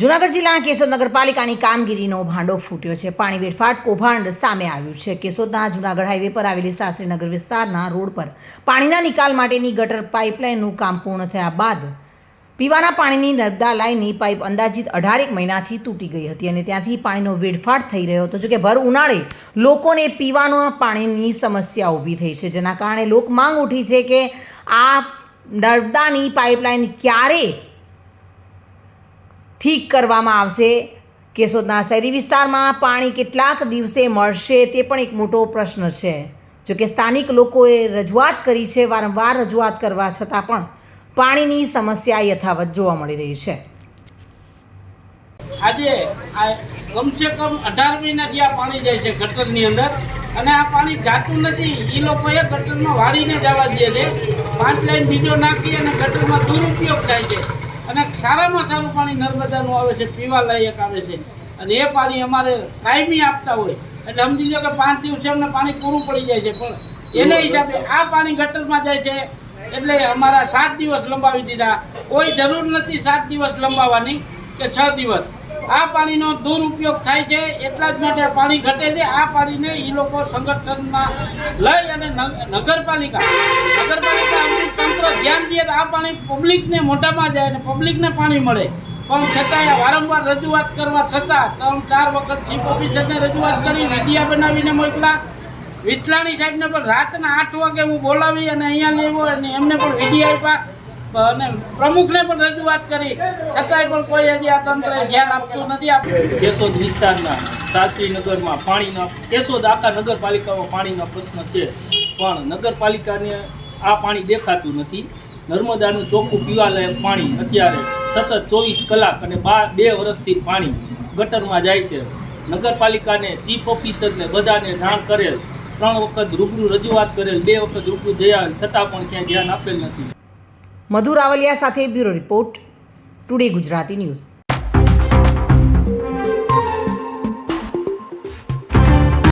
જૂનાગઢ જિલ્લાના કેશોદ નગરપાલિકાની કામગીરીનો ભાંડો ફૂટ્યો છે. પાણી વેડફાટ કૌભાંડ સામે આવ્યું છે. કેશોદના જૂનાગઢ હાઈવે પર આવેલી શાસ્ત્રીનગર વિસ્તારના રોડ પર પાણીના નિકાલ માટેની ગટર પાઇપલાઇનનું કામ પૂર્ણ થયા બાદ પીવાના પાણીની નર્મદા લાઇનની પાઇપ અંદાજિત અઢારેક મહિનાથી તૂટી ગઈ હતી અને ત્યાંથી પાણીનો વેડફાટ થઈ રહ્યો હતો. જોકે ભર ઉનાળે લોકોને પીવાના પાણીની સમસ્યા ઊભી થઈ છે. જેના કારણે લોક માંગ ઉઠી છે કે આ નર્મદાની પાઇપલાઇન ક્યારે ઠીક કરવામાં આવશે. કેશોદના શહેરી વિસ્તારમાં પાણી કેટલાક દિવસે મળશે તે પણ એક મોટો પ્રશ્ન છે. જોકે સ્થાનિક લોકોએ રજૂઆત કરી છે, વારંવાર રજૂઆત કરવા છતાં પણ પાણીની સમસ્યા યથાવત જોવા મળી રહી છે. આજે આ કમસે કમ અઢાર મહિનાથી આ પાણી જાય છે ગટરની અંદર, અને આ પાણી જાતું નથી એ લોકોએ ગટરમાં વાળીને જવા દે છે. પાંચ લાઈન બીજો નાખી અને ગટરમાં દુરુપયોગ થાય છે. અને સારામાં સારું પાણી નર્મદાનું આવે છે પીવા લાયક આવે છે. અને એ પાણી અમારે કાયમી આપતા હોય. એટલે સમજી લો કે પાંચ દિવસે અમને પાણી પૂરું પડી જાય છે પણ એને હિસાબે આ પાણી ગટરમાં જાય છે એટલે અમારા સાત દિવસ લંબાવી દીધા. કોઈ જરૂર નથી સાત દિવસ લંબાવવાની કે છ દિવસ. આ પાણીનો દુરુપયોગ થાય છે એટલા જ માટે પાણી ઘટે છે. આ પાણીને એ લોકો સંગઠનમાં લઈ અને નગરપાલિકા નગરપાલિકા તંત્ર ધ્યાન તો આ પાણી પબ્લિકને મોઢામાં જાય અને પબ્લિકને પાણી મળે. પણ છતાંય વારંવાર રજૂઆત કરવા છતાં ત્રણ, ચાર વખત ચીફ ઓફિસરને રજૂઆત કરી મીડિયા બનાવીને મોકલા. વિઠલાણી સાહેબને પણ રાતના આઠ વાગે હું બોલાવી અને અહીંયા લેવો અને એમને પણ વિધિ આપ્યા. અને પ્રમુખને પણ રજૂઆત કરી. છતાંય પણ કોઈ હજી આ તંત્રએ ધ્યાન આપતું નથી. આપ્યું કેશોદ વિસ્તારના શાસ્ત્રીનગરમાં પાણીના કેશોદ આખા નગરપાલિકામાં પાણીનો પ્રશ્ન છે. પણ નગરપાલિકાને આ પાણી દેખાતું નથી. નર્મદાનું ચોખ્ખું પીવાલાયક પાણી અત્યારે સતત ચોવીસ કલાક અને બા, બે વર્ષથી પાણી ગટરમાં જાય છે. નગરપાલિકાને ચીફ ઓફિસરને બધાને જાણ કરેલ ત્રણ વખત રૂબરૂ રજૂઆત કરેલ, બે વખત રૂબરૂ જયા છતાં પણ ક્યાંય ધ્યાન આપેલ નથી. મધુ રાવલિયા સાથે bureau report, today Gujarati news.